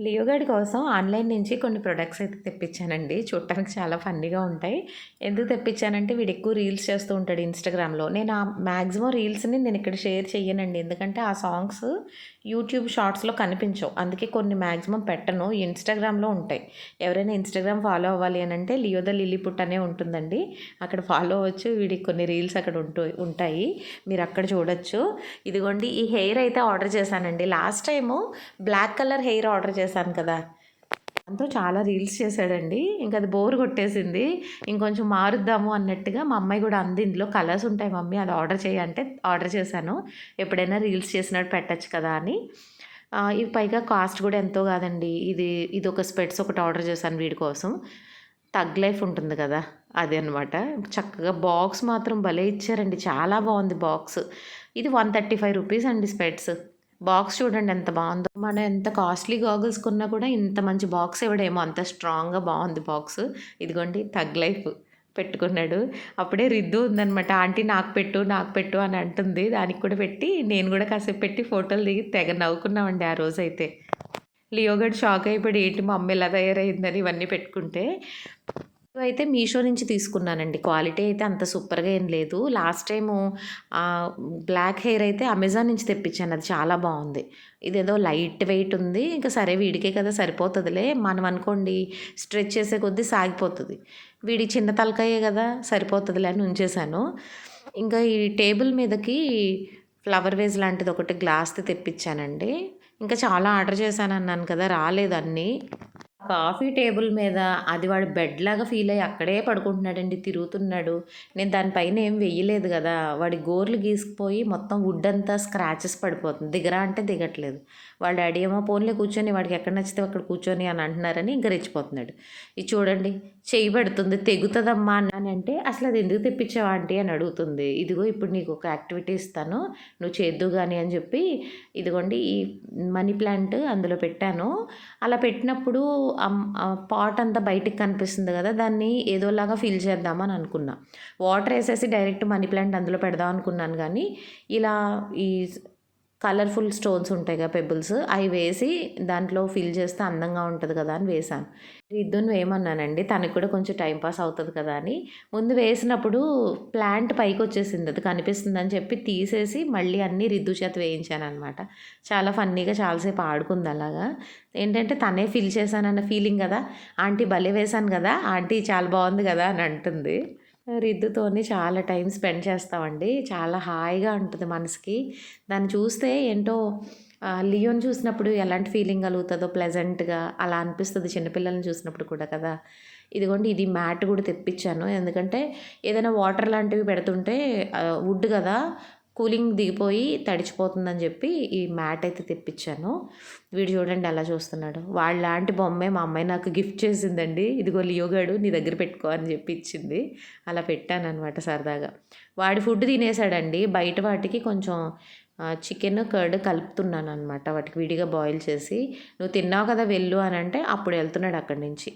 లియోగాడి కోసం ఆన్లైన్ నుంచి కొన్ని ప్రొడక్ట్స్ అయితే తెప్పించానండి. చూడటానికి చాలా ఫన్నీగా ఉంటాయి. ఎందుకు తెప్పించానంటే వీడు ఎక్కువ రీల్స్ చేస్తూ ఉంటాడు ఇన్స్టాగ్రామ్లో. నేను ఆ మ్యాక్సిమం రీల్స్ని నేను ఇక్కడ షేర్ చేయనండి ఎందుకంటే ఆ సాంగ్స్ యూట్యూబ్ షార్ట్స్లో కనిపించవు. అందుకే కొన్ని మ్యాక్సిమం పెట్టను. ఇన్స్టాగ్రామ్లో ఉంటాయి. ఎవరైనా ఇన్స్టాగ్రామ్ ఫాలో అవ్వాలి అని అంటే లియోద లిలీపుట్ అనే ఉంటుందండి. అక్కడ ఫాలో అవ్వచ్చు. వీడికి కొన్ని రీల్స్ అక్కడ ఉంటూ ఉంటాయి. మీరు అక్కడ చూడొచ్చు. ఇదిగోండి ఈ హెయిర్ అయితే ఆర్డర్ చేశానండి. Last time black colour hair order చేశాను. కదా. దాంతో చాలా రీల్స్ చేశాడండి. ఇంకా అది బోర్ కొట్టేసింది. ఇంకొంచెం మారుద్దాము అన్నట్టుగా మా అమ్మాయి కూడా అంది. ఇందులో కలర్స్ ఉంటాయి మమ్మీ అది ఆర్డర్ చేయంటే ఆర్డర్ చేశాను. ఎప్పుడైనా రీల్స్ చేసినట్టు పెట్టచ్చు కదా అని. ఇవి పైగా కాస్ట్ కూడా ఎంతో కాదండి. ఇది ఇది ఒక స్పెట్స్ ఒకటి ఆర్డర్ చేశాను వీడి కోసం. తగ్ లైఫ్ ఉంటుంది కదా అది అనమాట చక్కగా బాక్స్ మాత్రం భలే ఇచ్చారండి. చాలా బాగుంది బాక్స్. ఇది వన్ థర్టీ ఫైవ్ రూపీస్ అండి స్పెట్స్. బాక్స్ చూడండి ఎంత బాగుందో. మనం ఎంత కాస్ట్లీ గాగుల్స్ కొన్నా కూడా ఇంత మంచి బాక్స్ ఇవ్వడేమో అంత స్ట్రాంగ్గా బాగుంది బాక్స్. ఇదిగోండి తగ్ లైఫ్ పెట్టుకున్నాడు. అప్పుడే రిద్దు ఉందనమాట ఆంటీ నాకు పెట్టు నాకు పెట్టు అని అంటుంది. దానికి కూడా పెట్టి నేను కూడా కాసేపు పెట్టి ఫోటోలు దిగి తెగ నవ్వుకున్నామండి ఆ రోజు అయితే లియోగడ్ షాక్ అయిపోయి ఏంటి మా అమ్మ ఇలా తయారైందని ఇవన్నీ పెట్టుకుంటే అయితే మీషో నుంచి తీసుకున్నానండి. క్వాలిటీ అయితే అంత సూపర్గా ఏం లేదు. లాస్ట్ టైము బ్లాక్ హెయిర్ అయితే అమెజాన్ నుంచి తెప్పించాను. అది చాలా బాగుంది. ఇదేదో లైట్ వెయిట్ ఉంది. ఇంకా సరే వీడికే కదా సరిపోతుందిలే. మనం అనుకోండి స్ట్రెచ్ చేసే కొద్దీ సాగిపోతుంది. వీడి చిన్న తలకాయే కదా సరిపోతుందిలే అని ఉంచేశాను. ఇంకా ఈ టేబుల్ మీదకి ఫ్లవర్ వేజ్ లాంటిది ఒకటి గ్లాస్ది తెప్పించానండి. ఇంకా చాలా ఆర్డర్ చేశాను అన్నాను కదా రాలేదు అన్నీ. కాఫీ టేబుల్ మీద అది వాడు బెడ్ లాగా ఫీల్ అయ్యి అక్కడే పడుకుంటున్నాడండి తిరుగుతున్నాడు. నేను దానిపైన ఏం వెయ్యలేదు కదా. వాడి గోర్లు గీసుకుపోయి మొత్తం వుడ్ అంతా స్క్రాచెస్ పడిపోతుంది. దిగరా అంటే దిగట్లేదు. వాళ్ళ డాడీ ఏమో ఫోన్లో కూర్చొని వాడికి ఎక్కడ నచ్చితే అక్కడ కూర్చొని అని అంటున్నారని ఇంకా రెచ్చిపోతున్నాడు. ఇది చూడండి చేయి పెడుతుంది తెగుతుందమ్మా అని అంటే అసలు అది ఎందుకు తెప్పించావా ఆంటీ అని అడుగుతుంది. ఇదిగో ఇప్పుడు నీకు ఒక యాక్టివిటీ ఇస్తాను నువ్వు చేద్దు కానీ అని చెప్పి ఇదిగోండి ఈ మనీ ప్లాంట్ అందులో పెట్టాను. అలా పెట్టినప్పుడు పాట్ అంతా బయటికి కనిపిస్తుంది కదా దాన్ని ఏదోలాగా ఫిల్ చేద్దామని అనుకున్నా. వాటర్ వేసేసి డైరెక్ట్ మనీ ప్లాంట్ అందులో పెడదాం అనుకున్నాను కానీ ఇలా ఈ కలర్ఫుల్ స్టోన్స్ ఉంటాయి కదా పెబుల్స్ అవి వేసి దాంట్లో ఫిల్ చేస్తే అందంగా ఉంటుంది కదా అని వేశాను. రిద్దును వేయమన్నానండి తనకు కూడా కొంచెం టైంపాస్ అవుతుంది కదా అని. ముందు వేసినప్పుడు ప్లాంట్ పైకి వచ్చేసింది అది కనిపిస్తుంది అని చెప్పి తీసేసి మళ్ళీ అన్నీ రిద్దు చేత వేయించాను అనమాట చాలా ఫన్నీగా చాలాసేపు ఆడుకుంది అలాగా. ఏంటంటే తనే ఫిల్ చేశానన్న ఫీలింగ్ కదా. ఆంటీ భలే వేశాను కదా ఆంటీ చాలా బాగుంది కదా అని అంటుంది. రిద్దుతోని చాలా టైం స్పెండ్ చేస్తామండి. చాలా హాయిగా ఉంటుంది మనసుకి. దాన్ని చూస్తే ఏంటో లియోని చూసినప్పుడు ఎలాంటి ఫీలింగ్ కలుగుతుందో ప్లెజెంట్గా అలా అనిపిస్తుంది చిన్నపిల్లల్ని చూసినప్పుడు కూడా కదా. ఇదిగోండి ఇది మ్యాట్ కూడా తెప్పించాను. ఎందుకంటే ఏదైనా వాటర్ లాంటివి పెడుతుంటే వుడ్ కదా. కూలింగ్ దిగిపోయి తడిచిపోతుందని చెప్పి ఈ మ్యాట్ అయితే తెప్పించాను. వీడు చూడండి ఎలా చూస్తున్నాడు. వాళ్ళలాంటి బొమ్మే మా అమ్మాయి నాకు గిఫ్ట్ చేసిందండి. ఇదిగో లియోగాడు నీ దగ్గర పెట్టుకో అని చెప్పి ఇచ్చింది. అలా పెట్టాను అనమాట సరదాగా. వాడి ఫుడ్ తినేసాడండి. బయట వాటికి కొంచెం చికెన్ కర్డ్ కలుపుతున్నాను అనమాట వాటికి విడిగా బాయిల్ చేసి నువ్వు తిన్నావు కదా వెళ్ళు అని అంటే అప్పుడు వెళ్తున్నాడు అక్కడి నుంచి.